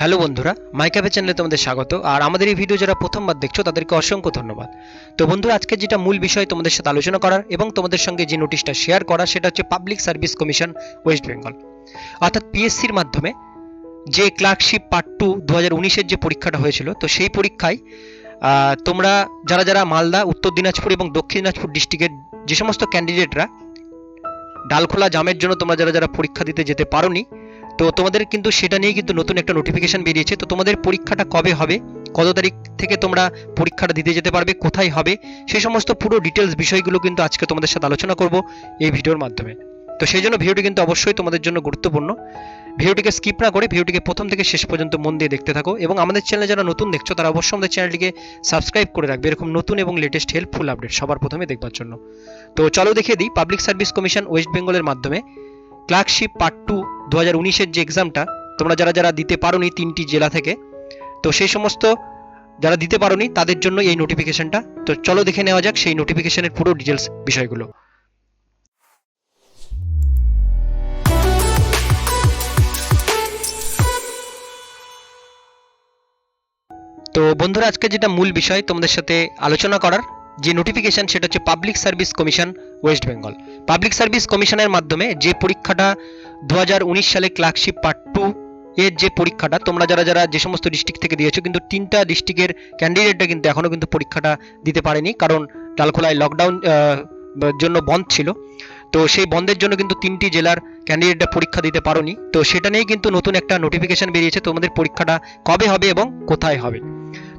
Hello বন্ধুরা মাইকাপে চ্যানেলে তোমাদের স্বাগত। আর আমাদের এই ভিডিও যারা প্রথমবার দেখছ, তাদেরকে অসংখ্য ধন্যবাদ। তো বন্ধুরা, আজকে যেটা মূল বিষয় তোমাদের সাথে আলোচনা করার এবং তোমাদের সঙ্গে যে নোটিশটা শেয়ার করা সেটা হচ্ছে public service commission west Bengal অর্থাৎ পিএসসির মাধ্যমে যে ক্লার্কশিপ পার্ট টু দু হাজার যে পরীক্ষাটা হয়েছিল, তো সেই পরীক্ষায় তোমরা যারা যারা মালদা, উত্তর দিনাজপুর এবং দক্ষিণ দিনাজপুর ডিস্ট্রিক্টের যে সমস্ত ক্যান্ডিডেটরা ডালখোলা জামের জন্য তোমরা যারা যারা পরীক্ষা দিতে যেতে পারোনি তো তোমাদের কিন্তু সেটা নিয়ে কিন্তু নতুন একটা নোটিফিকেশন বেরিয়েছে। তো তোমাদের পরীক্ষাটা কবে হবে? কত তারিখ থেকে তোমরা পরীক্ষাটা দিতে যেতে পারবে? কোথায় হবে? সেই সমস্ত পুরো ডিটেলস বিষয়গুলো কিন্তু আজকে তোমাদের সাথে আলোচনা করব এই ভিডিওর মাধ্যমে। তো সেই জন্য ভিডিওটি কিন্তু অবশ্যই তোমাদের জন্য গুরুত্বপূর্ণ। ভিডিওটিকে স্কিপ না করে ভিডিওটিকে প্রথম থেকে শেষ পর্যন্ত মন দিয়ে দেখতে থাকো এবং আমাদের চ্যানেলে যারা নতুন দেখছ, তারা অবশ্যই আমাদের চ্যানেলটিকে সাবস্ক্রাইব করে রাখবে। এরকম নতুন এবং লেটেস্ট হেল্পফুল আপডেট সবার প্রথমে দেখবার জন্য। তো চলো দেখিয়ে দিই পাবলিক সার্ভিস কমিশন ওয়েস্ট বেঙ্গলের মাধ্যমে। ক্লার্কশিপ পার্ট টু দু হাজার উনিশের যে এক্সামটা তোমরা যারা যারা দিতে পারোনি তিনটি জেলা থেকে, তো সেই সমস্ত যারা দিতে পারোনি, তাদের জন্য এই নোটিফিকেশনটা তো চলো দেখে নেওয়া যাক সেই নোটিফিকেশনের পুরো ডিটেলস বিষয়গুলো। তো বন্ধুরা, আজকে যেটা মূল বিষয় তোমাদের সাথে আলোচনা করার যে নোটিফিকেশন সেটা হচ্ছে public service commission west Bengal public service কমিশনের মাধ্যমে যে পরীক্ষাটা দুহাজার উনিশ সালে ক্লার্কশিপ পার্ট টু এর যে পরীক্ষাটা, তোমরা যারা যারা যে সমস্ত ডিস্ট্রিক্ট থেকে দিয়েছ, কিন্তু তিনটা ডিস্ট্রিক্টের ক্যান্ডিডেটরা কিন্তু এখনও কিন্তু পরীক্ষাটা দিতে পারেনি, কারণ ডালখোলায় লকডাউন জন্য বন্ধ ছিল। তো সেই বন্ধের জন্য কিন্তু তিনটি জেলার ক্যান্ডিডেটরা পরীক্ষা দিতে পারোনি। তো সেটা নিয়ে কিন্তু নতুন একটা নোটিফিকেশন বেরিয়েছে, তোমাদের পরীক্ষাটা কবে হবে এবং কোথায় হবে।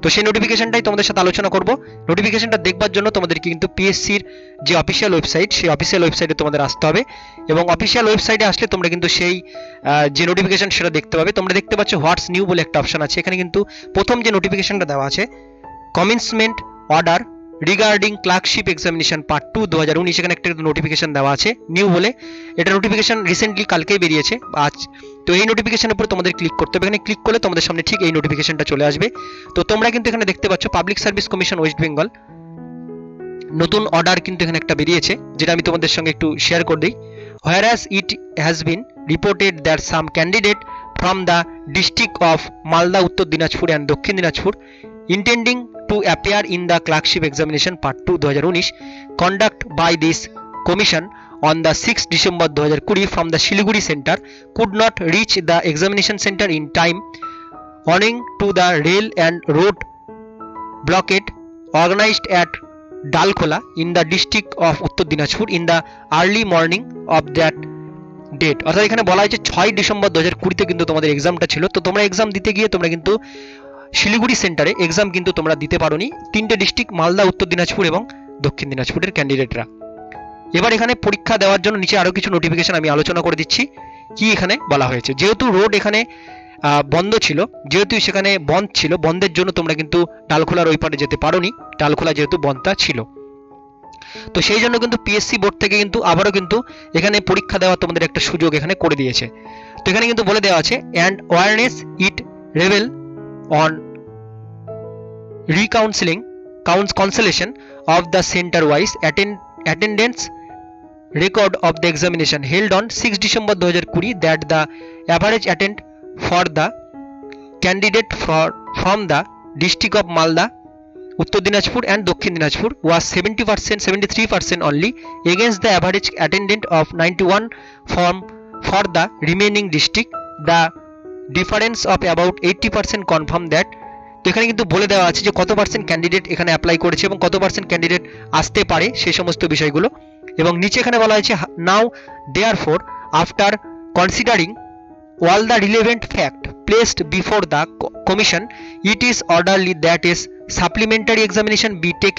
তো সেই নোটিফিকেশনটাই তোমাদের সাথে আলোচনা করব। নোটিফিকেশনটা দেখবার জন্য তোমাদেরকে কিন্তু পিএসসির যে অফিসিয়াল ওয়েবসাইট সেই অফিসিয়াল ওয়েবসাইটে তোমাদের আসতে হবে। এবং অফিসিয়াল ওয়েবসাইটে আসলে তোমরা কিন্তু সেই যে নোটিফিকেশন সেটা দেখতে পাবে। তোমরা দেখতে পাচ্ছ হোয়াটস নিউ বলে একটা অপশন আছে। এখানে কিন্তু প্রথম যে নোটিফিকেশনটা দেওয়া আছে commencement order regarding clerkship examination part two দু হাজার উনিশ। এখানে একটা নোটিফিকেশন দেওয়া আছে নিউ বলে। এটা নোটিফিকেশন রিসেন্টলি কালকেই বেরিয়েছে। আজ তো এই নোটিফিকেশনের উপর তোমাদের ক্লিক করতে হবে এখানে ক্লিক করলে তোমাদের সামনে ঠিক এই নোটিফিকেশনটা চলে আসবে তো তোমরা কিন্তু এখানে দেখতে পাচ্ছ public service commission west Bengal নতুন অর্ডার কিন্তু এখানে একটা বেরিয়েছে যেটা আমি তোমাদের সঙ্গে একটু শেয়ার করে দিই whereas it has been reported that some candidate from the district of Malda Uttar Dinajpur and Dakshin Dinajpur intending to appear in the clerkship examination part 2 2019 conduct by on the six December দু হাজার কুড়ি from the Siliguri centre could not reach the examination centre in time অর্নিং to the rail and road blockade organised at Dalkhola in the district of Uttar Dinajpur in the early morning of that date অর্থাৎ এখানে বলা হয়েছে ছয় December দু হাজার কুড়িতে কিন্তু তোমাদের এক্সামটা ছিল। তো তোমরা এক্সাম দিতে গিয়ে তোমরা কিন্তু শিলিগুড়ি সেন্টারে এক্সাম কিন্তু তোমরা দিতে পারো তিনটে ডিস্ট্রিক্ট মালদা, উত্তর দিনাজপুর এবং দক্ষিণ দিনাজপুরের ক্যান্ডিডেটরা এবার এখানে পরীক্ষা দেওয়ার জন্য নিচে আরও কিছু নোটিফিকেশন আমি আলোচনা করে দিচ্ছি। কি এখানে বলা হয়েছে? যেহেতু রোড এখানে বন্ধ ছিল, যেহেতু সেখানে বন্ধ ছিল, বন্ধের জন্য তোমরা কিন্তু ডালখোলার ওই পারে যেতে পারোনি। ডালখোলা যেহেতু বন্ধটা ছিল। তো সেই জন্য কিন্তু পিএসসি বোর্ড থেকে কিন্তু আবারও কিন্তু এখানে পরীক্ষা দেওয়ার তোমাদের একটা সুযোগ এখানে করে দিয়েছে। তো এখানে কিন্তু বলে দেওয়া আছে and awareness it reveal on reconciling কাউন্স consolation of the centre wise attendance record of the examination held on six December দু হাজার কুড়ি that the average attend for the candidate for, from the district of Malda, Uttar Dinajpur and Dakshin Dinajpur was seventy percent seventy three percent only against the average attendant of ninety one form for the remaining district the difference of about eighty percent confirm that এখানে কিন্তু বলে দেওয়া আছে যে কত percent candidate এখানে apply করেছে এবং কত পার্সেন্ট ক্যান্ডিডেট আসতে পারে সে সমস্ত বিষয়গুলো। এবং নিচে এখানে বলা হয়েছে now therefore after considering all the relevant fact placed before the commission it it orderly that that supplementary examination be be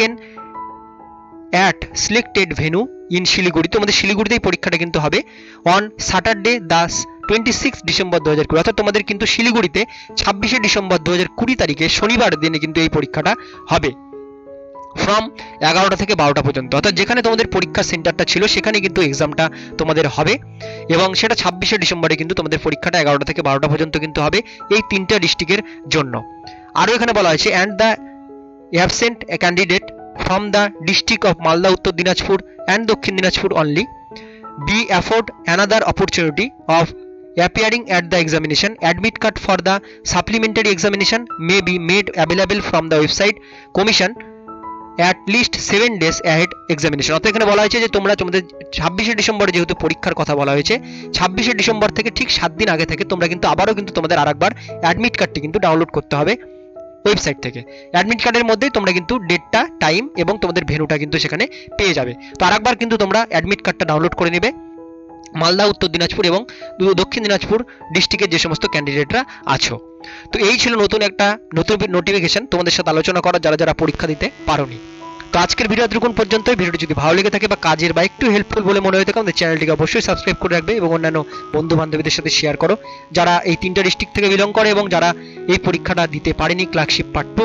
at selected selected in Siliguri. তোমাদের শিলিগুড়িতেই পরীক্ষাটা কিন্তু হবে on Saturday this twenty six December দু হাজার কুড়ি। অর্থাৎ তোমাদের কিন্তু শিলিগুড়িতে ছাব্বিশে ডিসেম্বর দু হাজার কুড়ি তারিখে শনিবার দিনে কিন্তু এই পরীক্ষাটা হবে। ফ্রম এগারোটা থেকে বারোটা পর্যন্ত। অর্থাৎ যেখানে তোমাদের পরীক্ষা সেন্টারটা ছিল, সেখানে কিন্তু এক্সামটা তোমাদের হবে। এবং সেটা ছাব্বিশে ডিসেম্বরে কিন্তু তোমাদের পরীক্ষাটা এগারোটা থেকে বারোটা পর্যন্ত কিন্তু হবে এই তিনটা ডিস্ট্রিক্টের জন্য। আরও এখানে বলা হয়েছে and the absent candidate from the district of Malda Uttar Dinajpur and Dakshin Dinajpur only be afford another opportunity of appearing at the examination. Admit card for the supplementary examination may be made available from the website commission. At least seven days ahead examination অর্থাৎ এখানে বলা হয়েছে যে তোমরা তোমাদের ছাব্বিশে ডিসেম্বরে যেহেতু পরীক্ষার কথা বলা হয়েছে, ছাব্বিশে ডিসেম্বর থেকে ঠিক সাত দিন আগে থেকে তোমরা কিন্তু আবারও কিন্তু তোমাদের আরেকবার অ্যাডমিট কার্ডটি কিন্তু ডাউনলোড করতে হবে ওয়েবসাইট থেকে। অ্যাডমিট কার্ডের মধ্যেই তোমরা কিন্তু ডেটটা টাইম এবং তোমাদের ভেনুটা কিন্তু সেখানে পেয়ে যাবে। তো আরেকবার কিন্তু তোমরা অ্যাডমিট কার্ডটা ডাউনলোড করে নেবে। মালদা, উত্তর দিনাজপুর এবং দক্ষিণ দিনাজপুর ডিস্ট্রিক্টের যে সমস্ত ক্যান্ডিডেটরা আছো। তো এই ছিল নতুন একটা নতুন নোটিফিকেশন তোমাদের সাথে আলোচনা করা যারা যারা পরীক্ষা দিতে পারোনি। তো আজকের ভিডিও এতটুকুন পর্যন্ত ভিডিওটি যদি ভালো লেগে থাকে বা কাজের বা একটু হেল্পফুল বলে মনে হয়ে থাকে, আমাদের চ্যানেলটিকে অবশ্যই সাবস্ক্রাইব করে রাখবে এবং অন্যান্য বন্ধু বান্ধবীদের সাথে শেয়ার করো। যারা এই তিনটা ডিস্ট্রিক্ট থেকে বিলং করে এবং যারা এই পরীক্ষাটা দিতে পারেনি ক্লার্কশিপ টু